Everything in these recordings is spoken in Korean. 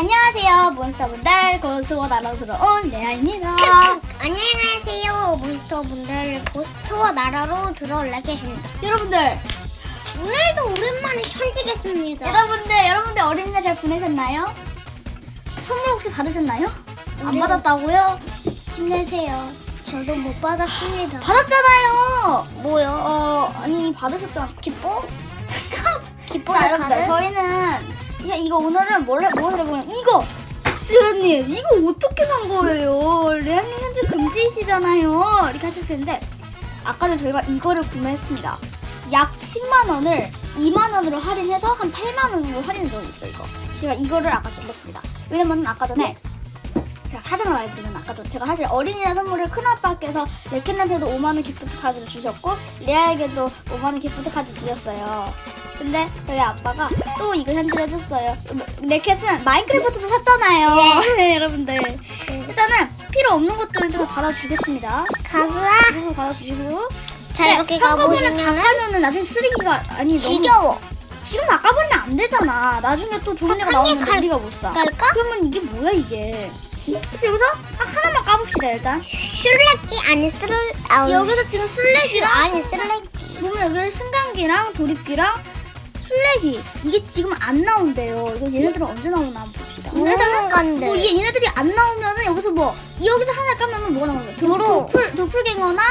안녕하세요 몬스터 분들 고스트워 나라 들어온 레아입니다 안녕하세요 몬스터 분들 고스트와 나라로 들어올라 계십니다 여러분들 오늘도 오랜만에 천지겠습니다 여러분들 여러분들 어린이날 잘 보내셨나요? 선물 혹시 받으셨나요? 안 네. 받았다고요? 힘내세요 저도 못 받았습니다 받았잖아요 뭐요? 어 아니 받으셨잖아 기뻐? 기뻐 자 여러분들 카드? 저희는 이거, 이거 오늘은 뭘, 해- 뭘 해보면 이거! 레아님 이거 어떻게 산 거예요? 레아님 현재 금지이시잖아요. 이렇게 하실 텐데 아까는 저희가 이거를 구매했습니다. 약 10만 원을 2만 원으로 할인해서 한 8만 원으로 할인해 줬죠 이거. 제가 이거를 아까 준비했습니다. 왜냐면 아까 전에 제가 사정을 말해드리면 아까 전 제가 사실 어린이날 선물을 큰아빠께서 레켓한테도 5만 원 기프트 카드를 주셨고 레아에게도 5만 원 기프트 카드 주셨어요. 근데 저희 아빠가 또 이걸 현질해 줬어요. 레켓은 마인크래프트도 샀잖아요. 네, 여러분들. 일단은 필요 없는 것들을 좀 받아주겠습니다. 가브아. 이거 받아주시고. 자 네, 이렇게 가보시면은 까면은 나중에 쓰레기가 아니 너무 지겨워. 지금 다 까버리면 안 되잖아. 나중에 또 좋은 애가 한 나오면 개 갈- 우리가 못 사. 갈까? 그러면 이게 뭐야 이게 그래서 여기서 딱 하나만 까봅시다 일단. 슐레기 아니 슬 아, 여기서 지금 술래기랑 아니 슬레기. 보면 여기 승강기랑 도립기랑 술래기. 이게 지금 안 나온대요. 이거 얘네들은 언제 나오나 한번 봅시다. 모르는 건데. 뭐 이게 얘네들이 안 나오면은 여기서 뭐 여기서 하나 까면은 뭐가 나오는 거야? 도로. 도플 도플갱어나?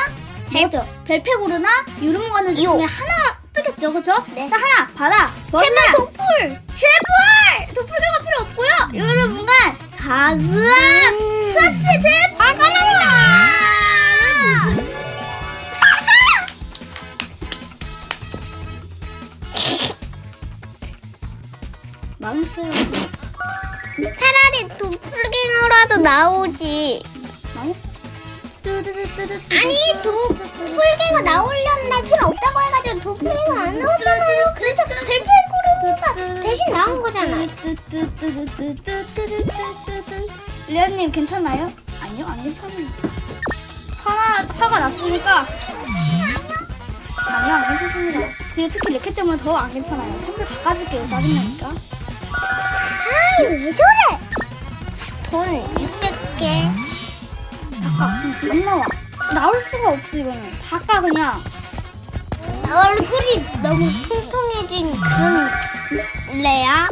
뭐죠 벨페고르나? 유르모가는 요. 중에 하나 뜨겠죠? 그쵸? 네. 자 하나 받아 제발 뭐냐? 도플 제발! 도플갱어 필요 없고요. 여러분간 서치 제발 가능나 망했어요 차라리 도플갱어라도 나오지. 망했어 아니 도플갱어 나오려나 필요 없다고 해가지고 도플갱어 안 나왔잖아요. 그래서 벨페코르가 대신 나온 거잖아 리안님 괜찮나요? 아니요 안 괜찮아요. 화, 화가 났으니까. 아니요 안 괜찮습니다. 그리고 특히 이렇게 때문에 더 안 괜찮아요. 다 까줄게요 짜증나니까. 아이 왜 저래? 돈 600개. 아까 안 나와. 나올 수가 없어 이거는. 다까 그냥. 얼굴이 너무 통통해진 그런 레야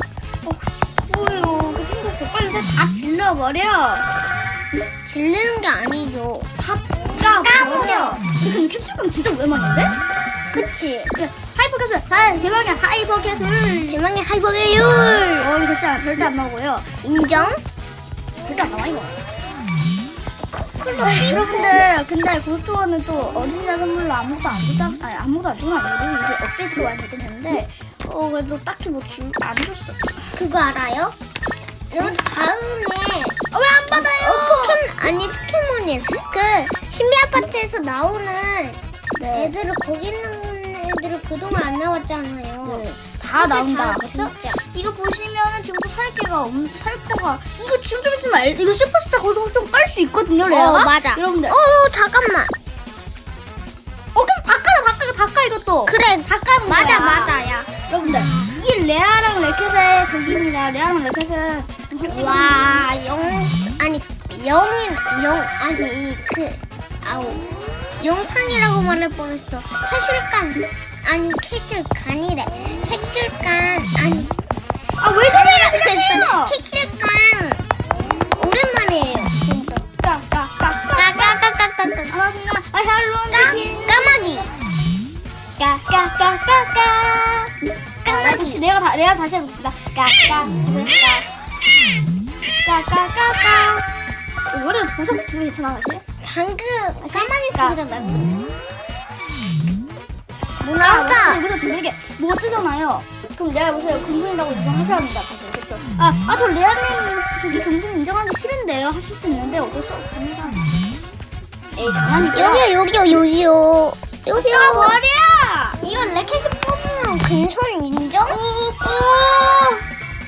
생겼어 빨리 다 질러버려. 질르는 게 아니죠. 다 까버려. 근데 캡슐감 진짜 오랜만인데? 그치. 그래 하이퍼 캡슐 아 대박이야 하이퍼 캡슐 대망의 할복의 율어 이거 진짜 절대 안 나오고요. 인정? 절대 안 나와 이거. 여러분들 근데 고스트원은 또 어린이날 선물로 아무것도 안 주다 아니 아무것도 안 아니고 이제 업데이트가 많이 되긴 했는데 어 그래도 딱히 뭐 줄 안 줬어. 그거 알아요? 요 아파트에서 나오는 네. 애들을 거기 있는 애들을 그동안 안 나왔잖아요. 네. 다 나온다 다? 진짜. 이거 보시면은 지금도 살게가 없는 살포가 이거 지금 좀 있으면 알, 이거 슈퍼스타 거기서 좀깔수 있거든요 레아가 어 맞아. 여러분들 어, 어 잠깐만. 어 그럼 다 까라 다 까라 다 까 이것도 그래 다 까는 맞아 거야. 맞아 야. 여러분들 이 레아랑 레켓의 저기입니다 레아랑 레켓은 와 영 아니 영인 영 아니 그 아우 영상이라고 말할 뻔했어. 캐슐간 아니 캐슐간이래. 캐슐간 아니 아왜 저래요 그냥 캐슐간 오랜만이에요. 진짜. 까까까까 아 샬롬 까. 까까까까까 까마귀. 내가 다 내가 다시 해봅시다 까까까까 까까까까 이거를 보석 두개 괜찮아 다시 방금 났거든. 뭐나 아까. 개. 뭐 뜨잖아요. 그럼 레아 보세요. 금손이라고 인정하셔야 합니다. 다들 그렇죠? 아, 아, 저 레아님 저기 금손 인정하기 싫은데요. 하실 수 있는데 어쩔 수 없습니다. 에이, 장난이죠? 여기요 여기요 여기요 여기요. 아, 머리야! 이건 레켓을 뽑으면 근손 인정?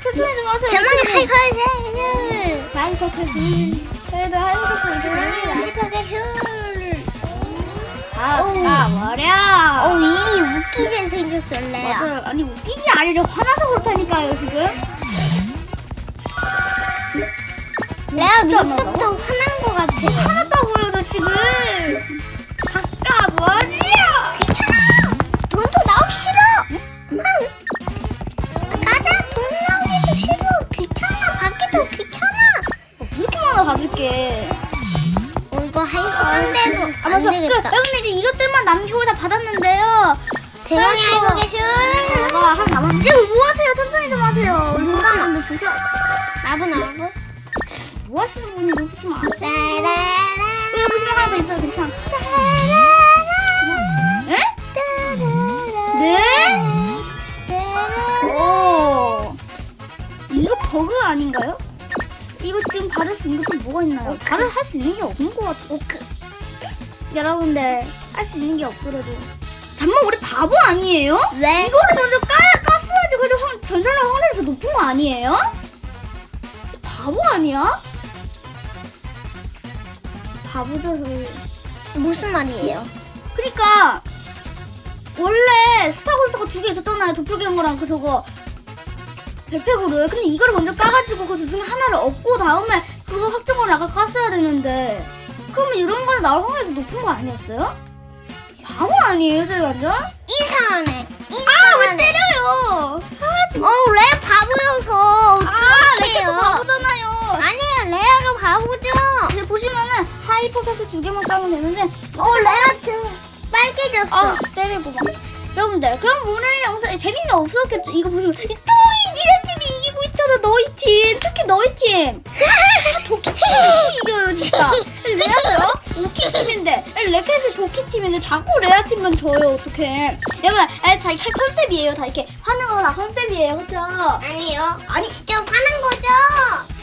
천천히 좀 하세요. 대망의 하이파이브. 하이퍼 캐스. 그래도 하이퍼 캐스. 하이파이브. 아, 오. 아, 머리야! 어 일이 웃기게 생겼어 레야. 맞아요. 아니, 웃긴 게 아니죠. 화나서 그렇다니까요, 지금. 레아 진짜 눈썹도 화난 거 같아. 화났다고요 저 지금 안그 되겠다. 여러분들 이제 이것들만 남기고 다 받았는데요 대왕이 알고 계실? 제가 하나 남았는데 뭐 하세요 천천히 좀 하세요 잠깐만 보셔 나부 나부. 뭐 하시는 분이 이렇게 좀 아세요 따라라. 여기 보시면 하나 더 있어요 괜찮아 에? 네? 오 이거 버그 아닌가요? 이거 지금 받을 수 있는 게좀 뭐가 있나요? 받을 할 수 있는 게 없는 것 같아. 오크. 여러분들 할 수 있는 게 없더라도. 잠만 우리 바보 아니에요? 왜? 이거를 먼저 까야 깠어야지 그래도 확, 전산력 확률이 더 높은 거 아니에요? 바보 아니야? 바보죠 저희. 무슨 말이에요? 그니까 원래 스타고스가 두 개 있었잖아요 도플갱어랑 그 저거 별팩으로 근데 이거를 먼저 까가지고 그둘 중에 하나를 얻고 다음에 그거 확정을 아까 깠어야 되는데 그러면 이런 거는 나올 확률이 더 높은 거 아니었어요? 바보 아니에요 저희 완전? 이상하네. 아 왜 이상하네. 때려요 어, 레 바보여서 아 어떡해요? 바보잖아요 아니에요, 레아가 바보죠. 근데 보시면은 하이퍼패스 두 개만 까면 되는데 어, 레아 등 빨개졌어. 아 때리고 막 여러분들 그럼 오늘 영상 재미는 없었겠죠 이거 보시면 또이 니네 팀이 이기고 있잖아 너희 팀 특히 너희 팀 도키 팀인데 자꾸 레아 팀만 져요 어떡해 여러분 아, 다 이렇게 컨셉이에요 다 이렇게 화는 거다 컨셉이에요 그쵸 아니요. 아니 직접 하는 거죠.